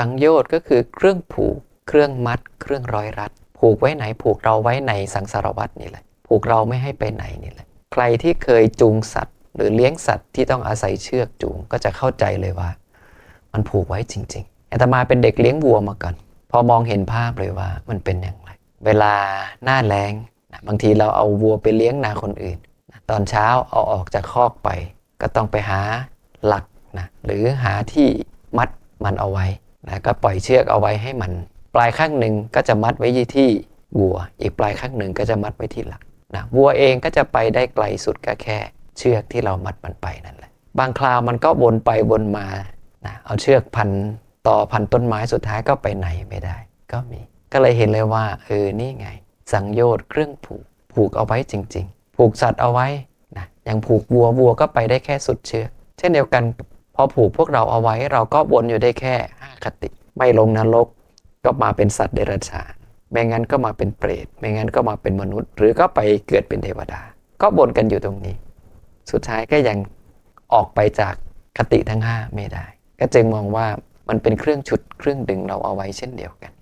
สังโยชน์ก็คือเครื่องผูก เครื่องมัด เครื่องร้อยรัด ผูกไว้ไหนผูกเราไว้ในสังสารวัตนี่แหละ ผูกเราไม่ให้ไปไหนนี่แหละ ใครที่เคยจูงสัตว์ หรือเลี้ยงสัตว์ที่ต้องอาศัยเชือกจูงก็จะเข้าใจเลยว่า มันผูกไว้จริงๆอาตมาเป็นเด็กเลี้ยงวัวมาก่อน พอมองเห็นภาพเลยว่ามันเป็นอย่างไร เวลาหน้าแล้งบางทีเราเอาวัวไปเลี้ยงนาคนอื่น ตอนเช้าเอาออกจากคอกไป ก็ต้องไปหาหลักนะหรือหาที่มัดมันเอาไว้ นะก็ปล่อยเชือกเอาไว้ให้มัน ปลายข้างหนึ่งก็จะมัดไว้ที่วัว อีกปลายข้างหนึ่งก็จะมัดไว้ที่หลักนะวัวเองก็จะไปได้ไกลสุดก็แค่ เชือกที่เรามัดมันไปนั่นแหละ บางคราวมันก็วนไปวนมานะเอาเชือกพันต่อพันต้นไม้สุดท้ายก็ไปไหนไม่ได้ ก็มีก็เลยเห็นเลยว่าเออนี่ไง สังโยชน์เครื่องผูกผูกเอาไว้จริง ๆ ผูกสัตว์เอาไว้นะอย่างผูกวัววัวก็ไปได้แค่สุดเชือก เช่นเดียวกัน พอผูกพวกเราเอาไว้เราก็วนอยู่ได้แค่ คติ ไม่ลงนรกก็มาเป็นสัตว์เดรัจฉานไม่งั้นก็มาเป็นเปรตไม่งั้นก็มาเป็นมนุษย์ หรือก็ไปเกิดเป็นเทวดา ก็วนกันอยู่ตรงนี้ สุดท้ายก็ยังออกไปจากคติทั้ง 5 ไม่ได้ ก็จึงมองว่ามันเป็นเครื่องฉุดเครื่องดึงเราเอาไว้เช่นเดียวกัน